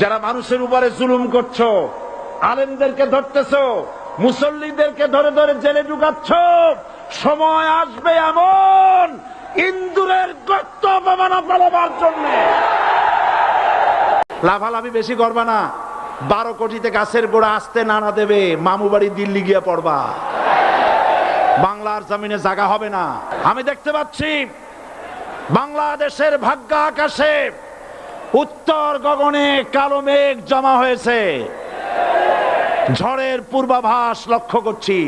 যারা মানুষের উপরে জুলুম করছ, আলেমদেরকে ধরতেছ, মুসল্লিদেরকে ধরে ধরে জেলে ঢুকাচ্ছ, সময় আসবে এমন ইন্দুরের গর্ত অপমানা পালাবার জন্য। লাভালাভি বেশি করবা না। বারো কোটিতে গাছের গোড়া আসতে নানা দেবে, মামু বাড়ি দিল্লি গিয়ে পড়বা। বাংলার জমিনে জায়গা হবে না। আমি দেখতে পাচ্ছি, বাংলাদেশের ভাগ্য আকাশে উত্তর গগনে কালো মেঘ জমা হয়েছে। ঝড়ের পূর্বাভাস লক্ষ্য করছি।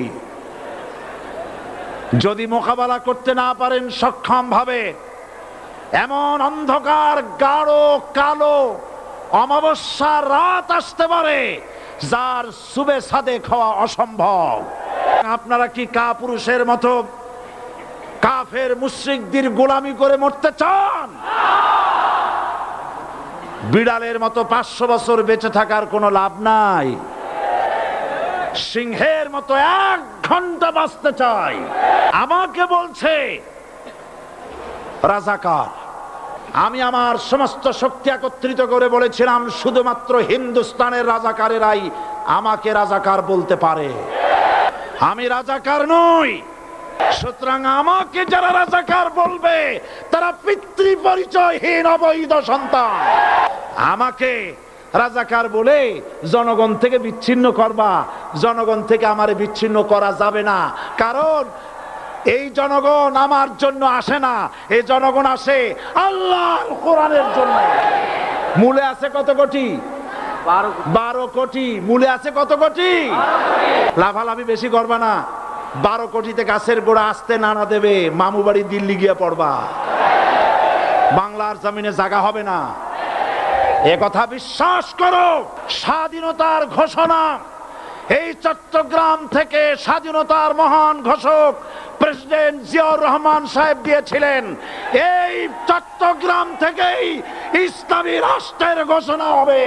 যদি মোকাবেলা করতে না পারেন সক্ষম ভাবে এমন অন্ধকার, গাঢ়, কালো অমাবস্যার রাত আসতে পারে, যার সুবে সাদে খাওয়া অসম্ভব। আপনারা কি কা পুরুষের মতো কাফের মুশ্রিকদের গোলামি করে মরতে চান? বিড়ালের মতো পাঁচশো বছর বেঁচে থাকার কোনো লাভ নাই। সিংহের মতো এক ঘণ্টা বাঁচতে চাই। আমাকে বলছে, রাজাকার, আমি আমার সমস্ত শক্তি একত্রিত করে বলেছিলাম, শুধুমাত্র হিন্দুস্তানের রাজাকারেরাই আমাকে রাজাকার বলতে পারে। আমি রাজাকার নই, সুতরাং আমাকে যারা রাজাকার বলবে, তারা পিতৃ পরিচয়হীন অবৈধ সন্তান। আমাকে রাজাকার বলে জনগণ থেকে বিচ্ছিন্ন করবা। জনগণ থেকে আমারে বিচ্ছিন্ন করা যাবে না। কারণ এই জনগণ আমার জন্য আসে না। এই জনগণ আসে আল্লাহ কোরআনের জন্য। মূলে আছে কত কোটি? বারো কোটি। মূলে আছে কত কোটি? লাভালাভি বেশি করবা না। বারো কোটিতে গাছের গোড়া আসতে নানা দেবে। মামু বাড়ি দিল্লি গিয়ে পড়বা। বাংলার জমিনে জায়গা হবে না। কথা বিশ্বাস করো, স্বাধীনতার ঘোষণা। এই চট্টগ্রাম থেকে স্বাধীনতার মহান ঘোষক প্রেসিডেন্ট জিয়াউর রহমান সাহেব দিয়েছিলেন। এই চট্টগ্রাম থেকেই ইসলামী রাষ্ট্রের ঘোষণা হবে।